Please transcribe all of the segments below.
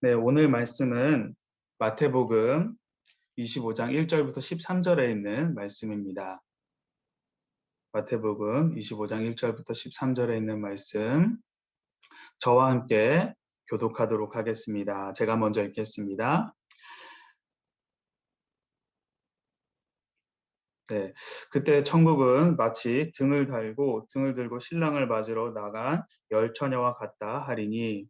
네, 오늘 말씀은 마태복음 25장 1절부터 13절에 있는 말씀입니다. 마태복음 25장 1절부터 13절에 있는 말씀 저와 함께 교독하도록 하겠습니다. 제가 먼저 읽겠습니다. 네, 그때 천국은 마치 등을 달고 등을 들고 신랑을 맞으러 나간 열 처녀와 같다 하리니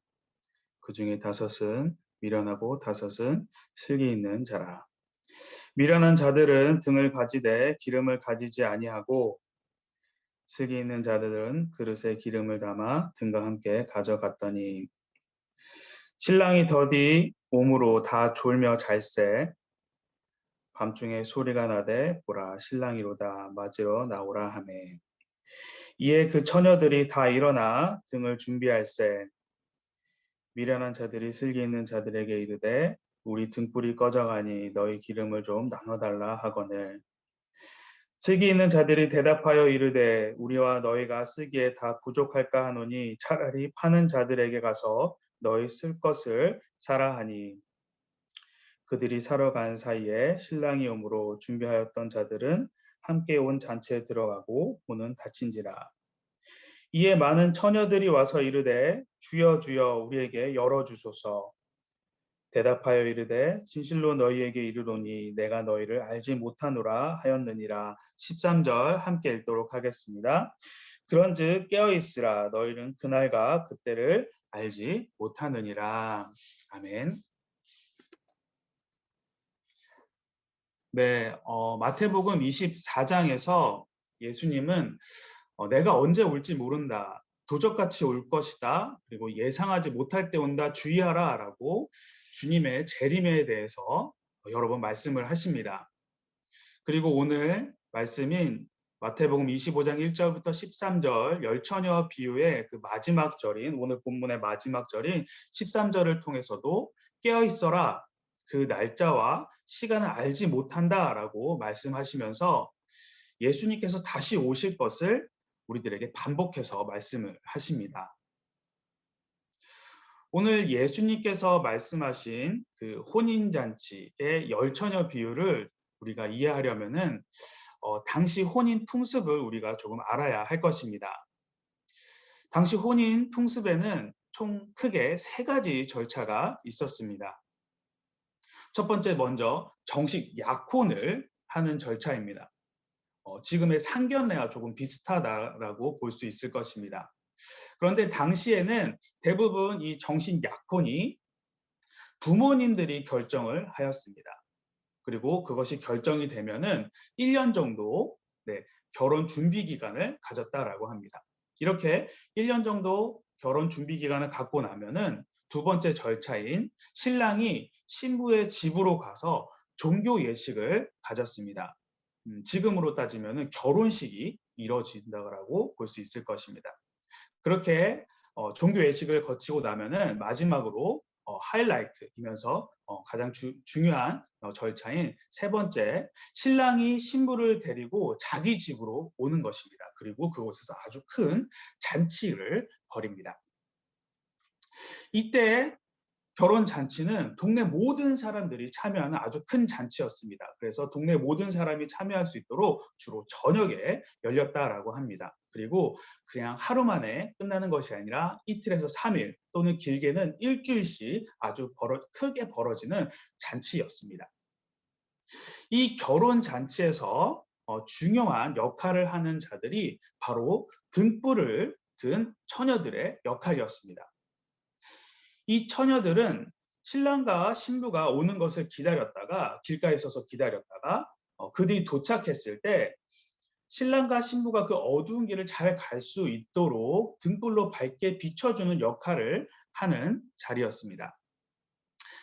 그 중에 다섯은 미련하고 다섯은 슬기 있는 자라. 미련한 자들은 등을 가지되 기름을 가지지 아니하고 슬기 있는 자들은 그릇에 기름을 담아 등과 함께 가져갔더니 신랑이 더디 몸으로 다 졸며 잘세 밤중에 소리가 나되 보라 신랑이로다. 맞으러 나오라 하매. 이에 그 처녀들이 다 일어나 등을 준비할세 미련한 자들이 슬기 있는 자들에게 이르되 우리 등불이 꺼져가니 너희 기름을 좀 나눠달라 하거늘. 슬기 있는 자들이 대답하여 이르되 우리와 너희가 쓰기에 다 부족할까 하노니 차라리 파는 자들에게 가서 너희 쓸 것을 사라 하니. 그들이 사러 간 사이에 신랑이 오므로 준비하였던 자들은 함께 온 잔치에 들어가고 문은 닫힌지라 이에 많은 처녀들이 와서 이르되 주여 주여 우리에게 열어 주소서 대답하여 이르되 진실로 너희에게 이르노니 내가 너희를 알지 못하노라 하였느니라 13절 함께 읽도록 하겠습니다. 그런즉 깨어 있으라 너희는 그날과 그때를 알지 못하느니라 아멘. 네, 어, 마태복음 24장에서 예수님은 어, 내가 언제 올지 모른다. 도적같이 올 것이다. 그리고 예상하지 못할 때 온다. 주의하라. 라고 주님의 재림에 대해서 여러 번 말씀을 하십니다. 그리고 오늘 말씀인 마태복음 25장 1절부터 13절 열처녀 비유의 그 마지막 절인 오늘 본문의 마지막 절인 13절을 통해서도 깨어 있어라 그 날짜와 시간을 알지 못한다라고 말씀하시면서 예수님께서 다시 오실 것을 우리들에게 반복해서 말씀을 하십니다. 오늘 예수님께서 말씀하신 그 혼인잔치의 열처녀 비유를 우리가 이해하려면은 어, 당시 혼인 풍습을 우리가 조금 알아야 할 것입니다. 당시 혼인 풍습에는 총 크게 세 가지 절차가 있었습니다. 첫 번째 먼저 정식 약혼을 하는 절차입니다. 어, 지금의 상견례와 조금 비슷하다라고 볼 수 있을 것입니다. 그런데 당시에는 대부분 이 정신 약혼이 부모님들이 결정을 하였습니다. 그리고 그것이 결정이 되면은 1년 정도 네, 결혼 준비 기간을 가졌다라고 합니다. 이렇게 1년 정도 결혼 준비 기간을 갖고 나면은 두 번째 절차인 신랑이 신부의 집으로 가서 종교 예식을 가졌습니다. 음, 지금으로 따지면 결혼식이 이루어진다고 볼 수 있을 것입니다. 그렇게 어, 종교 예식을 거치고 나면은 마지막으로 어, 하이라이트이면서 어, 가장 주, 중요한 어, 절차인 세 번째 신랑이 신부를 데리고 자기 집으로 오는 것입니다. 그리고 그곳에서 아주 큰 잔치를 벌입니다. 이때 결혼 잔치는 동네 모든 사람들이 참여하는 아주 큰 잔치였습니다. 그래서 동네 모든 사람이 참여할 수 있도록 주로 저녁에 열렸다라고 합니다. 그리고 그냥 하루 만에 끝나는 것이 아니라 이틀에서 3일 또는 길게는 일주일씩 아주 벌어, 크게 벌어지는 잔치였습니다. 이 결혼 잔치에서 어, 중요한 역할을 하는 자들이 바로 등불을 든 처녀들의 역할이었습니다. 이 처녀들은 신랑과 신부가 오는 것을 기다렸다가 길가에 서서 기다렸다가 어, 그들이 도착했을 때 신랑과 신부가 그 어두운 길을 잘 갈 수 있도록 등불로 밝게 비춰주는 역할을 하는 자리였습니다.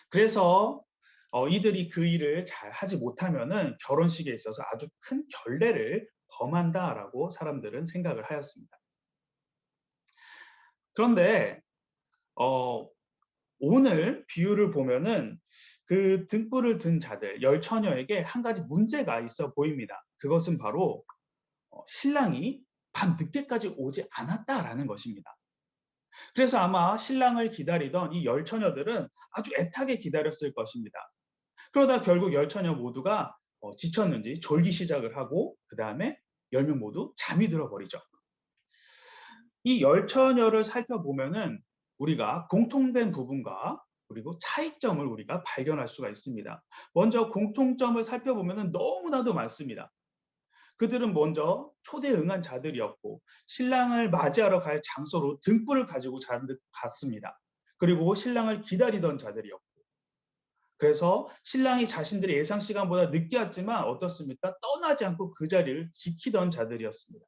그래서 어, 이들이 그 일을 잘 하지 못하면은 결혼식에 있어서 아주 큰 결례를 범한다라고 사람들은 생각을 하였습니다. 그런데 어, 오늘 비유를 보면은 그 등불을 든 자들 열 처녀에게 한 가지 문제가 있어 보입니다. 그것은 바로 어, 신랑이 밤 늦게까지 오지 않았다라는 것입니다. 그래서 아마 신랑을 기다리던 이 열 처녀들은 아주 애타게 기다렸을 것입니다. 그러다 결국 열 처녀 모두가 어, 지쳤는지 졸기 시작을 하고 그 다음에 열 명 모두 잠이 들어버리죠. 이 열 처녀를 살펴보면은 우리가 공통된 부분과 그리고 차이점을 우리가 발견할 수가 있습니다. 먼저 공통점을 살펴보면 너무나도 많습니다. 그들은 먼저 초대 응한 자들이었고 신랑을 맞이하러 갈 장소로 등불을 가지고 갔습니다. 그리고 신랑을 기다리던 자들이었고 그래서 신랑이 자신들의 예상 시간보다 늦게 왔지만 어떻습니까? 떠나지 않고 그 자리를 지키던 자들이었습니다.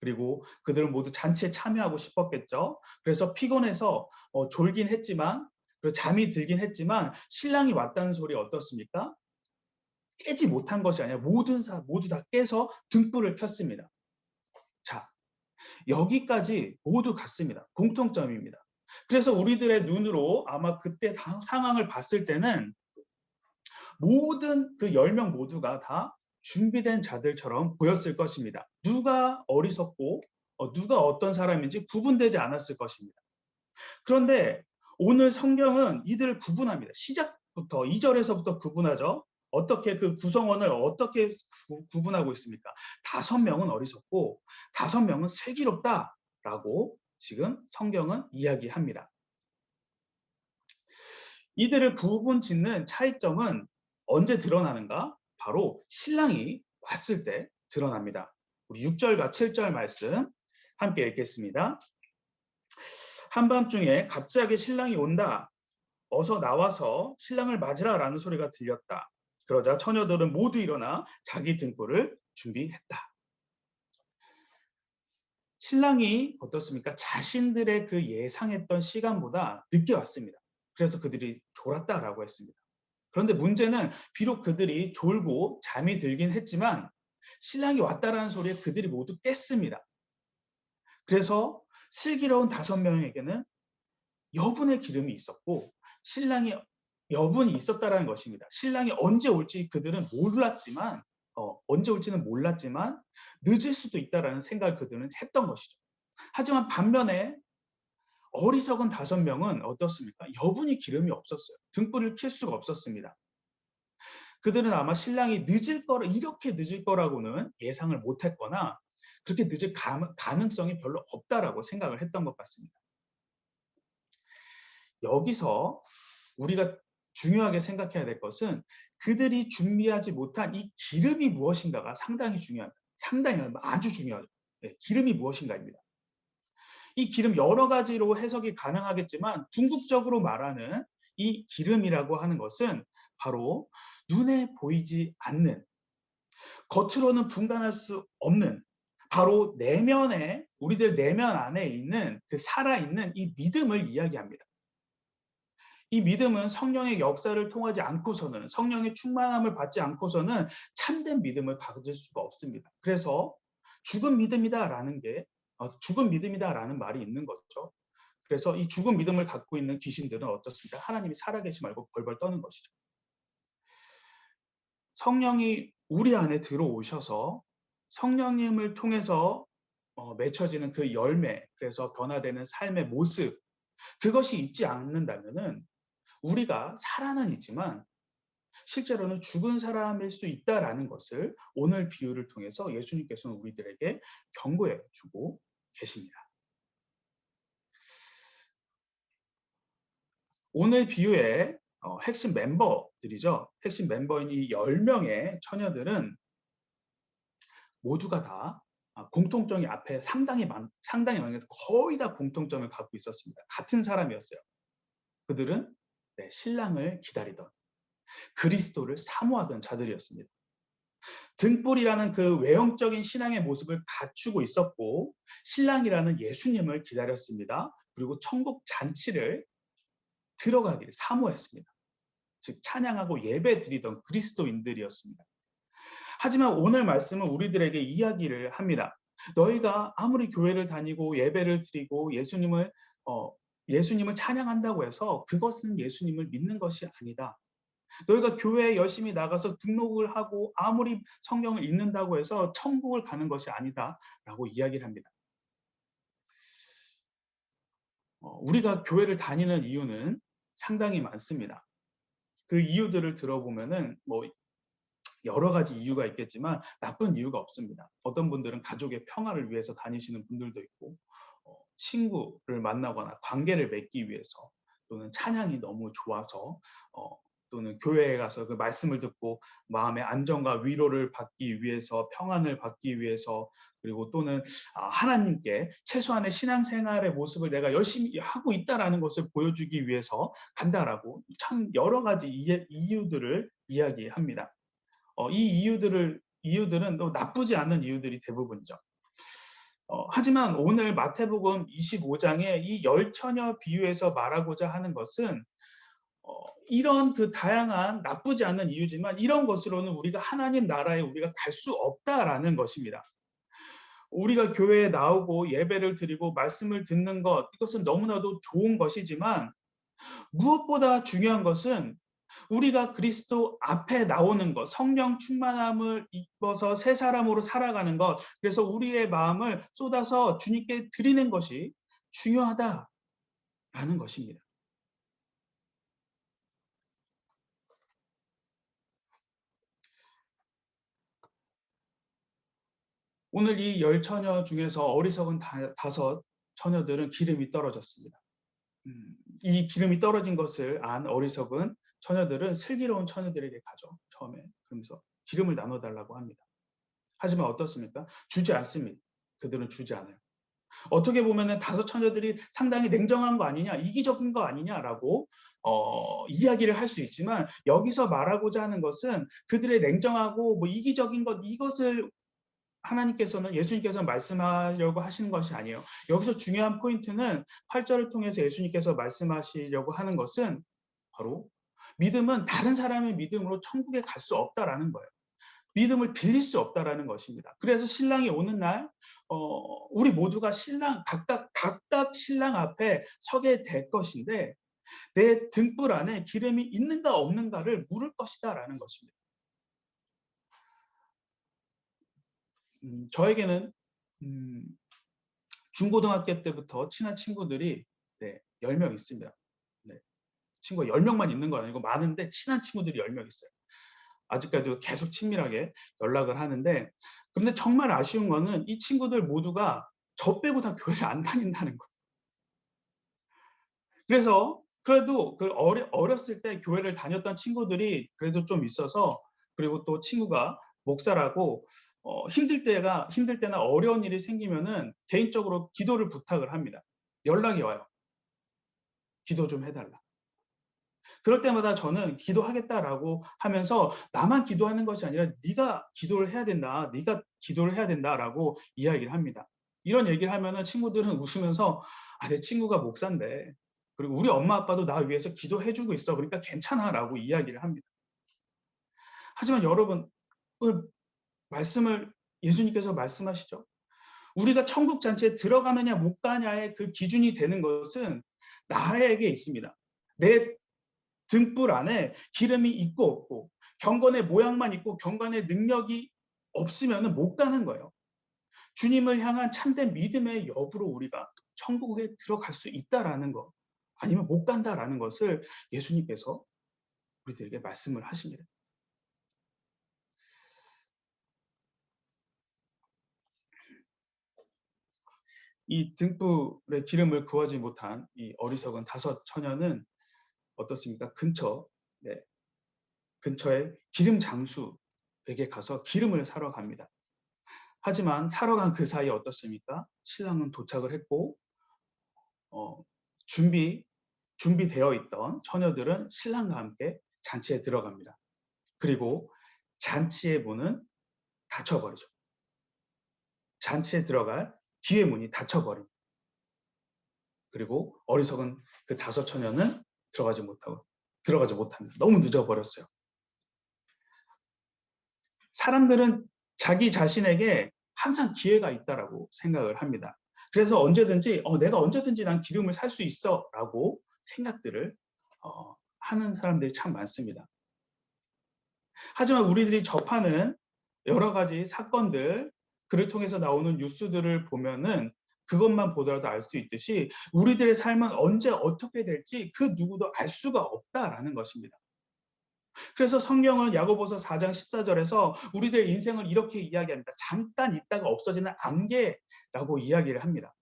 그리고 그들은 모두 잔치에 참여하고 싶었겠죠. 그래서 피곤해서 어, 졸긴 했지만 잠이 들긴 했지만 신랑이 왔다는 소리 어떻습니까? 깨지 못한 것이 아니라 모든 사 모두 다 깨서 등불을 켰습니다. 자, 여기까지 모두 같습니다. 공통점입니다. 그래서 우리들의 눈으로 아마 그때 상황을 봤을 때는 모든 그 10명 모두가 다 준비된 자들처럼 보였을 것입니다. 누가 어리석고 어, 누가 어떤 사람인지 구분되지 않았을 것입니다. 그런데 오늘 성경은 이들을 구분합니다. 시작부터 2절에서부터 구분하죠. 어떻게 그 구성원을 어떻게 구, 분하고 있습니까? 다섯 명은 어리석고 다섯 명은 슬기롭다라고 지금 성경은 이야기합니다. 이들을 구분 짓는 차이점은 언제 드러나는가? 바로 신랑이 왔을 때 드러납니다. 우리 6절과 7절 말씀 함께 읽겠습니다. 한밤중에 갑자기 신랑이 온다. 어서 나와서 신랑을 맞으라라는 소리가 들렸다. 그러자 처녀들은 모두 일어나 자기 등불을 준비했다. 신랑이 어떻습니까? 자신들의 그 예상했던 시간보다 늦게 왔습니다. 그래서 그들이 졸았다라고 했습니다. 그런데 문제는 비록 그들이 졸고 잠이 들긴 했지만 신랑이 왔다라는 소리에 그들이 모두 깼습니다. 그래서 슬기로운 다섯 명에게는 여분의 기름이 있었고 신랑이 여분이 있었다라는 것입니다. 신랑이 언제 올지 그들은 몰랐지만 어, 언제 올지는 몰랐지만 늦을 수도 있다라는 생각을 그들은 했던 것이죠. 하지만 반면에 어리석은 다섯 명은 어떻습니까? 여분이 기름이 없었어요. 등불을 켤 수가 없었습니다. 그들은 아마 신랑이 늦을 거라 이렇게 늦을 거라고는 예상을 못했거나 그렇게 늦을 가능성이 별로 없다라고 생각을 했던 것 같습니다. 여기서 우리가 중요하게 생각해야 될 것은 그들이 준비하지 못한 이 기름이 무엇인가가 상당히 중요합니다. 상당히 아주 중요하죠. 네, 기름이 무엇인가입니다. 이 기름 여러 가지로 해석이 가능하겠지만 궁극적으로 말하는 이 기름이라고 하는 것은 바로 눈에 보이지 않는 겉으로는 분간할 수 없는 바로 내면에 우리들 내면 안에 있는 그 살아있는 이 믿음을 이야기합니다. 이 믿음은 성령의 역사를 통하지 않고서는 성령의 충만함을 받지 않고서는 참된 믿음을 가질 수가 없습니다. 그래서 죽은 믿음이다라는 게 어, 죽은 믿음이다라는 말이 있는 거죠. 그래서 이 죽은 믿음을 갖고 있는 귀신들은 어떻습니까? 하나님이 살아계시 말고 벌벌 떠는 것이죠. 성령이 우리 안에 들어오셔서 성령님을 통해서 어, 맺혀지는 그 열매, 그래서 변화되는 삶의 모습, 그것이 있지 않는다면은 우리가 살아는 있지만 실제로는 죽은 사람일 수 있다라는 것을 오늘 비유를 통해서 예수님께서는 우리들에게 경고해 주고 계십니다. 오늘 비유의 어, 핵심 멤버들이죠. 핵심 멤버인 이 10명의 처녀들은 모두가 다 아, 공통점이 앞에 상당히 많, 상당히 많은 거의 다 공통점을 갖고 있었습니다. 같은 사람이었어요. 그들은 네, 신랑을 기다리던 그리스도를 사모하던 자들이었습니다. 등불이라는 그 외형적인 신앙의 모습을 갖추고 있었고 신랑이라는 예수님을 기다렸습니다. 그리고 천국 잔치를 들어가기를 사모했습니다. 즉 찬양하고 예배 드리던 그리스도인들이었습니다. 하지만 오늘 말씀은 우리들에게 이야기를 합니다. 너희가 아무리 교회를 다니고 예배를 드리고 예수님을 어, 예수님을 찬양한다고 해서 그것은 예수님을 믿는 것이 아니다. 너희가 교회에 열심히 나가서 등록을 하고 아무리 성경을 읽는다고 해서 천국을 가는 것이 아니다. 라고 이야기를 합니다. 어, 우리가 교회를 다니는 이유는 상당히 많습니다. 그 이유들을 들어보면은 뭐 여러 가지 이유가 있겠지만 나쁜 이유가 없습니다. 어떤 분들은 가족의 평화를 위해서 다니시는 분들도 있고 어, 친구를 만나거나 관계를 맺기 위해서 또는 찬양이 너무 좋아서 어, 또는 교회에 가서 그 말씀을 듣고 마음의 안정과 위로를 받기 위해서 평안을 받기 위해서 그리고 또는 아, 하나님께 최소한의 신앙생활의 모습을 내가 열심히 하고 있다라는 것을 보여주기 위해서 간다라고 참 여러 가지 이유들을 이야기합니다. 어, 이 이유들을 이유들은 또 나쁘지 않은 이유들이 대부분이죠. 어, 하지만 오늘 마태복음 25장의 이 열처녀 비유에서 말하고자 하는 것은 어, 이런 그 다양한 나쁘지 않은 이유지만 이런 것으로는 우리가 하나님 나라에 우리가 갈 수 없다라는 것입니다. 우리가 교회에 나오고 예배를 드리고 말씀을 듣는 것 이것은 너무나도 좋은 것이지만 무엇보다 중요한 것은 우리가 그리스도 앞에 나오는 것, 성령 충만함을 입어서 새 사람으로 살아가는 것, 그래서 우리의 마음을 쏟아서 주님께 드리는 것이 중요하다라는 것입니다. 오늘 이 열 처녀 중에서 어리석은 다섯 처녀들은 기름이 떨어졌습니다. 음, 이 기름이 떨어진 것을 안 어리석은 처녀들은 슬기로운 처녀들에게 가죠. 처음에. 그러면서 기름을 나눠달라고 합니다. 하지만 어떻습니까? 주지 않습니다. 그들은 주지 않아요. 어떻게 보면 다섯 처녀들이 상당히 냉정한 거 아니냐, 이기적인 거 아니냐라고 어, 이야기를 할 수 있지만 여기서 말하고자 하는 것은 그들의 냉정하고 뭐 이기적인 것 이것을 하나님께서는 예수님께서 말씀하려고 하시는 것이 아니에요. 여기서 중요한 포인트는 8절을 통해서 예수님께서 말씀하시려고 하는 것은 바로 믿음은 다른 사람의 믿음으로 천국에 갈 수 없다라는 거예요. 믿음을 빌릴 수 없다라는 것입니다. 그래서 신랑이 오는 날, 어, 우리 모두가 신랑 각각 각각 신랑 앞에 서게 될 것인데 내 등불 안에 기름이 있는가 없는가를 물을 것이다라는 것입니다. 음, 저에게는 음, 중고등학교 때부터 친한 친구들이 네, 10명 있습니다. 네, 친구가 10명만 있는 건 아니고 많은데 친한 친구들이 10명 있어요. 아직까지도 계속 친밀하게 연락을 하는데 근데 정말 아쉬운 거는 이 친구들 모두가 저 빼고 다 교회를 안 다닌다는 거예요. 그래서 그래도 그 어렸을 때 교회를 다녔던 친구들이 그래도 좀 있어서 그리고 또 친구가 목사라고 어, 힘들 때가 힘들 때나 어려운 일이 생기면은 개인적으로 기도를 부탁을 합니다. 연락이 와요. 기도 좀 해달라. 그럴 때마다 저는 기도하겠다라고 하면서 나만 기도하는 것이 아니라 네가 기도를 해야 된다. 네가 기도를 해야 된다라고 이야기를 합니다. 이런 얘기를 하면은 친구들은 웃으면서 아, 내 친구가 목사인데 그리고 우리 엄마 아빠도 나 위해서 기도해주고 있어. 그러니까 괜찮아라고 이야기를 합니다. 하지만 여러분 말씀을 예수님께서 말씀하시죠. 우리가 천국 잔치에 들어가느냐 못 가냐의 그 기준이 되는 것은 나에게 있습니다. 내 등불 안에 기름이 있고 없고 경건의 모양만 있고 경건의 능력이 없으면 못 가는 거예요. 주님을 향한 참된 믿음의 여부로 우리가 천국에 들어갈 수 있다라는 것 아니면 못 간다라는 것을 예수님께서 우리들에게 말씀을 하십니다. 이 등불에 기름을 구하지 못한 이 어리석은 다섯 처녀는 어떻습니까? 근처, 네. 근처에 기름 장수에게 가서 기름을 사러 갑니다. 하지만 사러 간 그 사이에 어떻습니까? 신랑은 도착을 했고, 어, 준비, 준비되어 있던 처녀들은 신랑과 함께 잔치에 들어갑니다. 그리고 잔치의 문은 닫혀버리죠. 잔치에 들어갈 뒤의 문이 닫혀버립니다. 그리고 어리석은 그 다섯 처녀는 들어가지 못하고 들어가지 못합니다. 너무 늦어버렸어요. 사람들은 자기 자신에게 항상 기회가 있다라고 생각을 합니다. 그래서 언제든지 어, 내가 언제든지 난 기름을 살 수 있어라고 생각들을 어, 하는 사람들이 참 많습니다. 하지만 우리들이 접하는 여러 가지 사건들, 그를 통해서 나오는 뉴스들을 보면은 그것만 보더라도 알 수 있듯이 우리들의 삶은 언제 어떻게 될지 그 누구도 알 수가 없다라는 것입니다. 그래서 성경은 야고보서 4장 14절에서 우리들의 인생을 이렇게 이야기합니다. 잠깐 있다가 없어지는 안개라고 이야기를 합니다.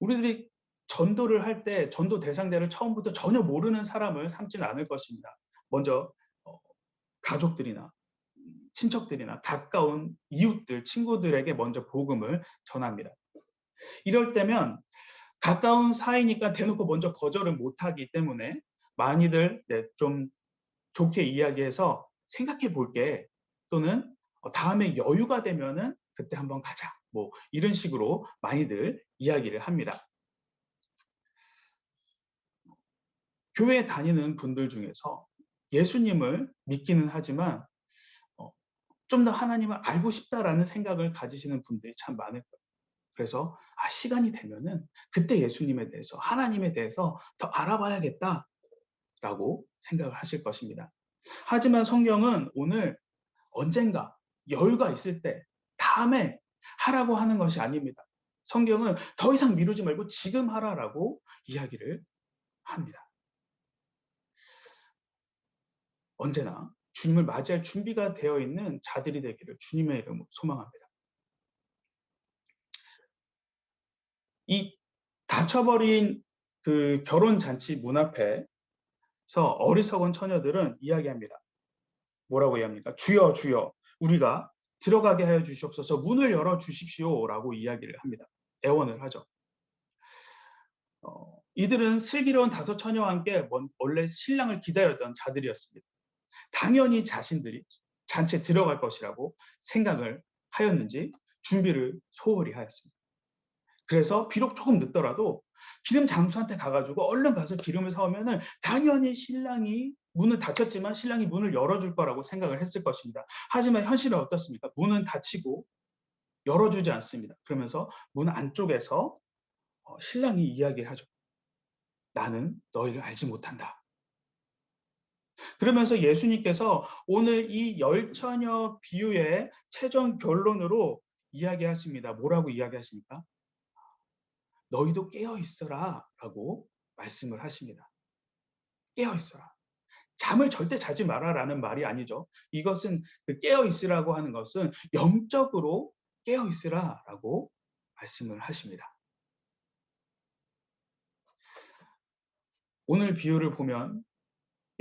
우리들이 전도를 할 때 전도 대상자를 처음부터 전혀 모르는 사람을 삼지는 않을 것입니다. 먼저 어, 가족들이나 친척들이나 가까운 이웃들, 친구들에게 먼저 복음을 전합니다. 이럴 때면 가까운 사이니까 대놓고 먼저 거절을 못하기 때문에 많이들 네, 좀 좋게 이야기해서 생각해 볼게 또는 어, 다음에 여유가 되면은 그때 한번 가자 뭐 이런 식으로 많이들 이야기를 합니다. 교회 다니는 분들 중에서 예수님을 믿기는 하지만 좀 더 하나님을 알고 싶다라는 생각을 가지시는 분들이 참 많을 거예요. 그래서 아 시간이 되면은 그때 예수님에 대해서 하나님에 대해서 더 알아봐야겠다라고 생각을 하실 것입니다. 하지만 성경은 오늘 언젠가 여유가 있을 때 다음에 하라고 하는 것이 아닙니다. 성경은 더 이상 미루지 말고 지금 하라라고 이야기를 합니다. 언제나 주님을 맞이할 준비가 되어 있는 자들이 되기를 주님의 이름으로 소망합니다. 이 닫혀버린 그 결혼 잔치 문 앞에서 어리석은 처녀들은 이야기합니다. 뭐라고 이야기합니까? 주여 주여 우리가 들어가게 하여 주시옵소서 문을 열어 주십시오라고 이야기를 합니다. 애원을 하죠. 어, 이들은 슬기로운 다섯 처녀와 함께 원래 신랑을 기다렸던 자들이었습니다. 당연히 자신들이 잔치에 들어갈 것이라고 생각을 하였는지 준비를 소홀히 하였습니다. 그래서 비록 조금 늦더라도 기름 장수한테 가가지고 얼른 가서 기름을 사오면은 당연히 신랑이 문은 닫혔지만 신랑이 문을 열어줄 거라고 생각을 했을 것입니다. 하지만 현실은 어떻습니까? 문은 닫히고 열어주지 않습니다. 그러면서 문 안쪽에서 어, 신랑이 이야기를 하죠. 나는 너희를 알지 못한다. 그러면서 예수님께서 오늘 이 열처녀 비유의 최종 결론으로 이야기하십니다. 뭐라고 이야기하십니까? 너희도 깨어 있어라 라고 말씀을 하십니다. 깨어 있어라. 잠을 절대 자지 마라라는 말이 아니죠. 이것은 그 깨어 있으라고 하는 것은 영적으로 깨어 있으라라고 말씀을 하십니다. 오늘 비유를 보면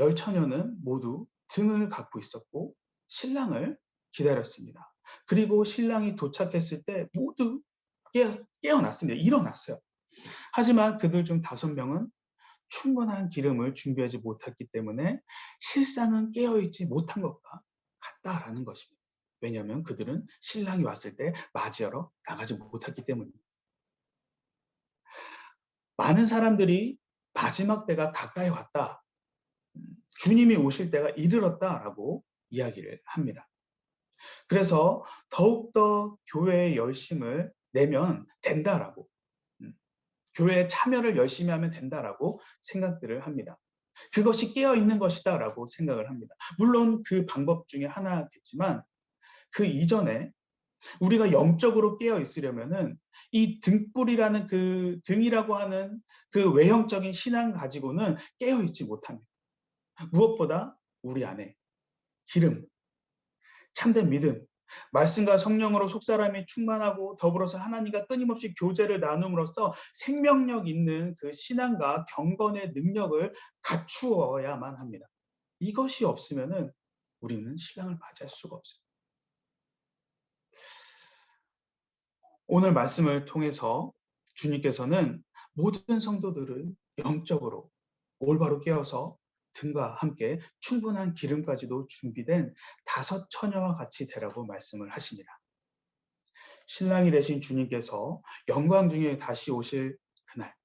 열 처녀는 모두 등을 갖고 있었고 신랑을 기다렸습니다. 그리고 신랑이 도착했을 때 모두 깨어, 깨어 났습니다. 일어났어요. 하지만 그들 중 다섯 명은 충분한 기름을 준비하지 못했기 때문에 실상은 깨어있지 못한 것과 같다라는 것입니다. 왜냐하면 그들은 신랑이 왔을 때 맞이하러 나가지 못했기 때문입니다. 많은 사람들이 마지막 때가 가까이 왔다 주님이 오실 때가 이르렀다라고 이야기를 합니다. 그래서 더욱더 교회의 열심을 내면 된다라고 음, 교회에 참여를 열심히 하면 된다라고 생각들을 합니다. 그것이 깨어 있는 것이다라고 생각을 합니다. 물론 그 방법 중에 하나겠지만 그 이전에 우리가 영적으로 깨어 있으려면은 이 등불이라는 그 등이라고 하는 그 외형적인 신앙 가지고는 깨어 있지 못합니다. 무엇보다 우리 안에 기름, 참된 믿음, 말씀과 성령으로 속사람이 충만하고 더불어서 하나님과 끊임없이 교제를 나눔으로써 생명력 있는 그 신앙과 경건의 능력을 갖추어야만 합니다. 이것이 없으면은 우리는 신랑을 맞이할 수가 없어요. 오늘 말씀을 통해서 주님께서는 모든 성도들을 영적으로 올바로 깨어서 등과 함께 충분한 기름까지도 준비된 다섯 처녀와 같이 되라고 말씀을 하십니다. 신랑이 되신 주님께서 영광 중에 다시 오실 그날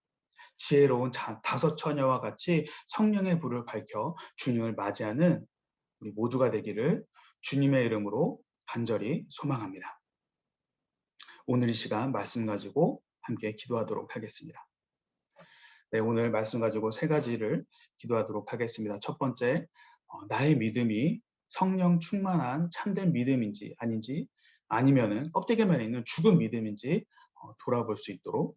지혜로운 다섯 처녀와 같이 성령의 불을 밝혀 주님을 맞이하는 우리 모두가 되기를 주님의 이름으로 간절히 소망합니다. 오늘 이 시간 말씀 가지고 함께 기도하도록 하겠습니다. 네, 오늘 말씀 가지고 세 가지를 기도하도록 하겠습니다. 첫 번째, 어, 나의 믿음이 성령 충만한 참된 믿음인지 아닌지 아니면은 껍데기만 있는 죽은 믿음인지 어, 돌아볼 수 있도록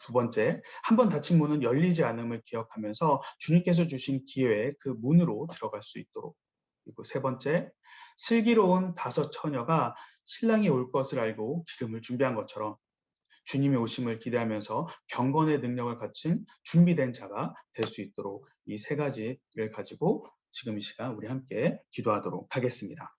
두 번째, 한 번 닫힌 문은 열리지 않음을 기억하면서 주님께서 주신 기회에 그 문으로 들어갈 수 있도록 그리고 세 번째, 슬기로운 다섯 처녀가 신랑이 올 것을 알고 기름을 준비한 것처럼 주님의 오심을 기대하면서 경건의 능력을 갖춘 준비된 자가 될 수 있도록 이 세 가지를 가지고 지금 이 시간 우리 함께 기도하도록 하겠습니다.